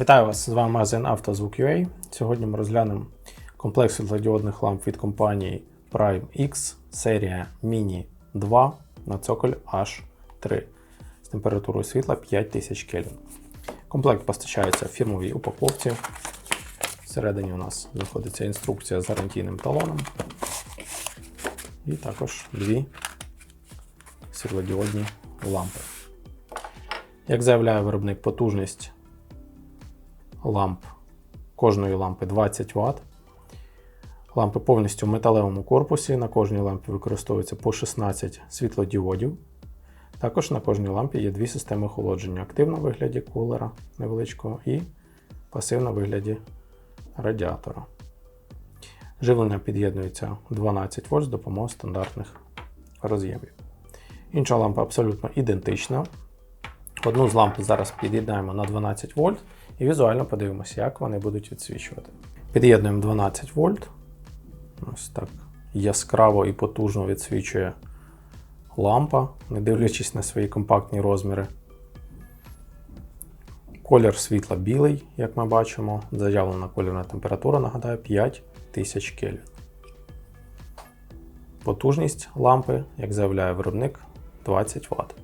Вітаю вас! З вами магазин «Автозвук.UA». Сьогодні ми розглянемо комплекс світлодіодних ламп від компанії Prime X серія Mini 2 на цоколь H3 з температурою світла 5000 Кельвін. Комплект постачається в фірмовій упаковці. Всередині у нас знаходиться інструкція з гарантійним талоном. І також дві світлодіодні лампи. Як заявляє виробник, потужність ламп кожної лампи 20 Вт. Лампи повністю в металевому корпусі. На кожній лампі використовується по 16 світлодіодів. Також на кожній лампі є дві системи охолодження: активна в вигляді кулера невеличкого і пасивна в вигляді радіатора. Живлення під'єднується 12 вольт з допомогою стандартних роз'ємів. Інша лампа абсолютно ідентична. Одну з ламп зараз під'єднаємо на 12 вольт і візуально подивимося, як вони будуть відсвічувати. Під'єднуємо 12 вольт. Ось так яскраво і потужно відсвічує лампа, не дивлячись на свої компактні розміри. Колір світла білий, як ми бачимо. Заявлена кольорна температура, нагадаю, 5000 Кельвін. Потужність лампи, як заявляє виробник, 20 Вт.